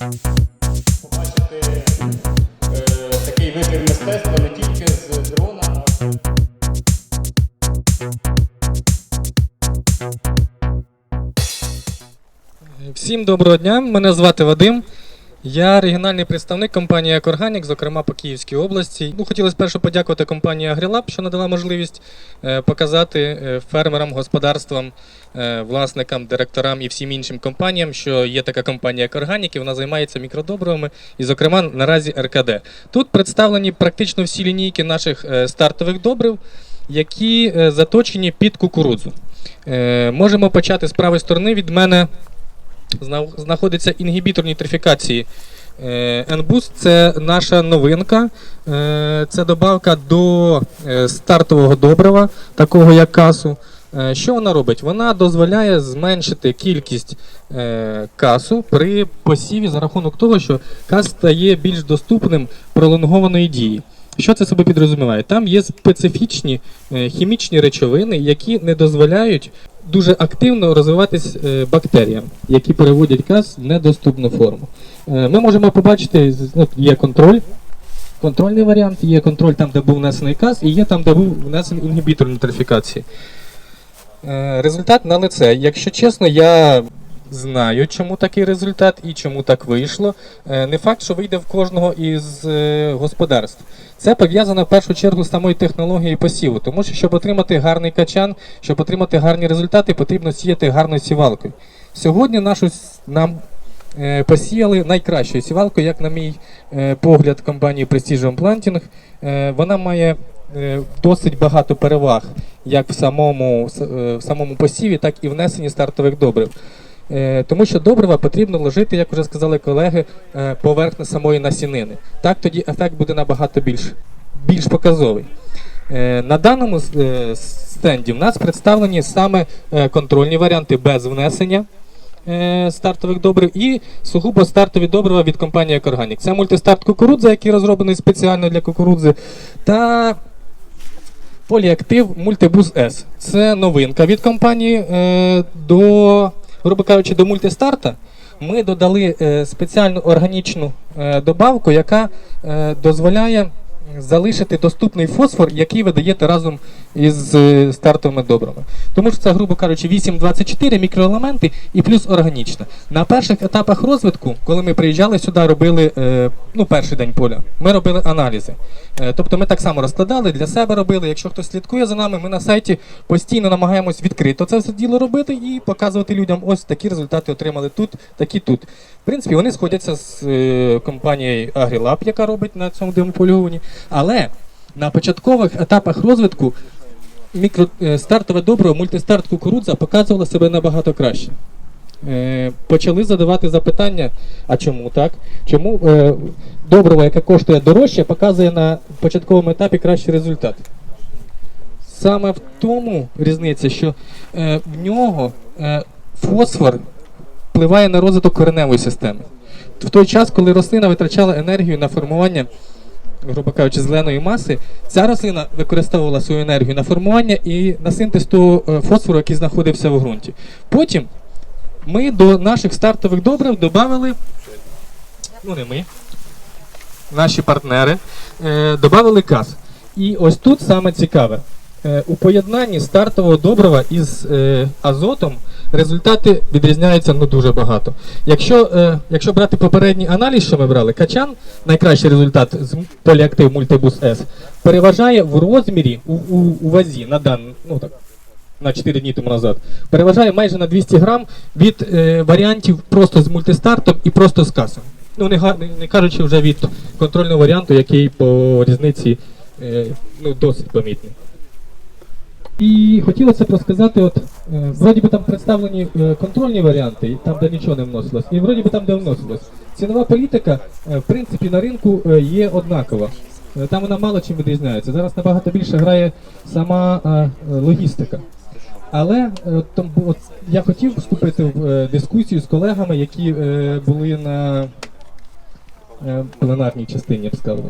побачити е, такий вибір мистецтва не тільки з дрона, всім доброго дня. Мене звати Вадим. Я регіональний представник компанії Екорганік, зокрема по Київській області. Ну, хотілося спершу подякувати компанії Агрілаб, що надала можливість е, показати е, фермерам, господарствам, е, власникам, директорам і всім іншим компаніям, що є така компанія Екорганік, і вона займається мікродобривами, і, зокрема, наразі РКД. Тут представлені практично всі лінійки наших стартових добрив, які заточені під кукурудзу. Можемо почати з правої сторони від мене знаходиться інгібітор нітрифікації. Е, це наша новинка. Е, Це добавка до е, стартового добрива, такого як касу. Е, Що вона робить? Вона дозволяє зменшити кількість касу при посіві за рахунок того, що кас стає більш доступним пролонгованої дії. Що це себе підрозуміває? Там є специфічні хімічні речовини, які не дозволяють дуже активно розвиватись е, бактеріям, які переводять газ в недоступну форму. Е, Ми можемо побачити, ну, є контроль. Контрольний варіант, є контроль там, де був внесений газ, і є там, де був внесений інгібітор нітрифікації. Е, Результат на лице. Якщо чесно, я знаю, чому такий результат і чому так вийшло. Е, Не факт, що вийде в кожного із е, господарств. Це пов'язано в першу чергу з самою технологією посіву, тому що щоб отримати гарний качан, щоб отримати гарні результати, потрібно сіяти гарною сівалкою. Сьогодні нашу нам е, посіяли найкращою сівалкою, як на мій погляд, компанії Precision Planting. Вона має досить багато переваг як в самому, в самому посіві, так і внесенні стартових добрив. Е, Тому що добрива потрібно ложити, як вже сказали колеги, е, поверхне самої насінини. Так тоді ефект буде набагато більш, більш показовий. Е, На даному стенді в нас представлені саме контрольні варіанти без внесення стартових добрив і сугубо стартові добрива від компанії Екорганік. Це мультистарт кукурудза, який розроблений спеціально для кукурудзи, та поліактив Мультибус S. Це новинка від компанії до, грубо кажучи, до мультистарта. Ми додали е, спеціальну органічну е, добавку, яка е, дозволяє залишити доступний фосфор, який ви даєте разом із е, стартовими добрами. Тому що це, грубо кажучи, 8,24 мікроелементи і плюс органічна. На перших етапах розвитку, коли ми приїжджали сюди, робили е, ну, перший день поля, ми робили аналізи. Е, тобто ми так само розкладали, для себе робили. Якщо хтось слідкує за нами, ми на сайті постійно намагаємось відкрито це все діло робити і показувати людям, ось такі результати отримали тут, такі тут. В принципі, вони сходяться з компанією AgriLab, яка робить на цьому демополюванні. Але на початкових етапах розвитку мікро, е, стартове добриво, мультистарт кукурудза показувало себе набагато краще. Е, почали задавати запитання, а чому так? Чому е, добриво, яке коштує дорожче, показує на початковому етапі кращий результат? Саме в тому різниця, що в нього фосфор впливає на розвиток кореневої системи. В той час, коли рослина витрачала енергію на формування, грубо кажучи, зеленої маси, ця рослина використовувала свою енергію на формування і на синтез того е, фосфору, який знаходився в ґрунті. Потім ми до наших стартових добрив додали, ну не ми, наші партнери, е, додали газ. І ось тут саме цікаве. Е, у поєднанні стартового добрива із азотом результати відрізняються ну, дуже багато. Якщо, е, якщо брати попередній аналіз, що ми брали, качан, найкращий результат з поліактив Мультибус S, переважає в розмірі у, у, у вазі на дан, ну, так, на 4 дні тому назад, переважає майже на 200 грам від е, варіантів просто з мультистартом і просто з касом. Ну, не, не, не кажучи вже від контрольного варіанту, який по різниці е, ну, досить помітний. І хотілося б розказати, от, е, вроді би там представлені е, контрольні варіанти, там де нічого не вносилось, і вроді би там, де вносилось. Цінова політика, е, в принципі, на ринку е, є однакова. Е, Там вона мало чим відрізняється. Зараз набагато більше грає сама е, логістика. Але е, там, от, я хотів вступити в е, дискусію з колегами, які е, були на е, пленарній частині, я б сказав.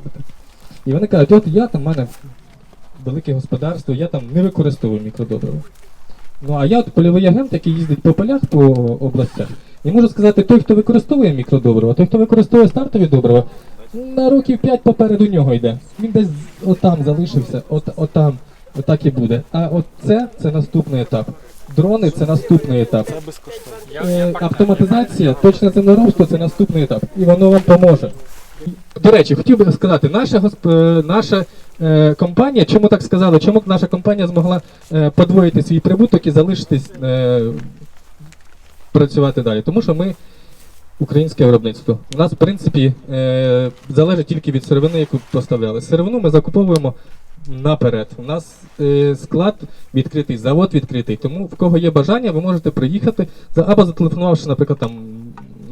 І вони кажуть, от я там в мене велике господарство, я там не використовую мікродобрива. Ну а я от польовий агент, який їздить по полях по областях, і можу сказати, той, хто використовує мікродобрива, той, хто використовує стартові добрива, на років 5 попереду нього йде. Він десь отам залишився, от, отам, отак і буде. А от це, це наступний етап. Дрони це наступний етап. Е, Автоматизація, точне землеробство це наступний етап. І воно вам поможе. До речі, хотів би сказати, наша, госп- е, наша компанія, чому так сказали, чому наша компанія змогла е, подвоїти свій прибуток і залишитись е, працювати далі? Тому що ми українське виробництво. У нас, в принципі, е, залежить тільки від сировини, яку поставляли. Сировину ми закуповуємо наперед. У нас е, склад відкритий, завод відкритий. Тому в кого є бажання, ви можете приїхати або зателефонувавши, наприклад, там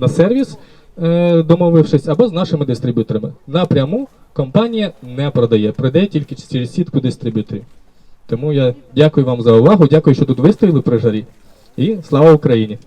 на сервіс, е, домовившись, або з нашими дистриб'юторами. Напряму компанія не продає, продає тільки через сітку дистриб'юторів. Тому я дякую вам за увагу, дякую, що тут вистояли при жарі. І слава Україні!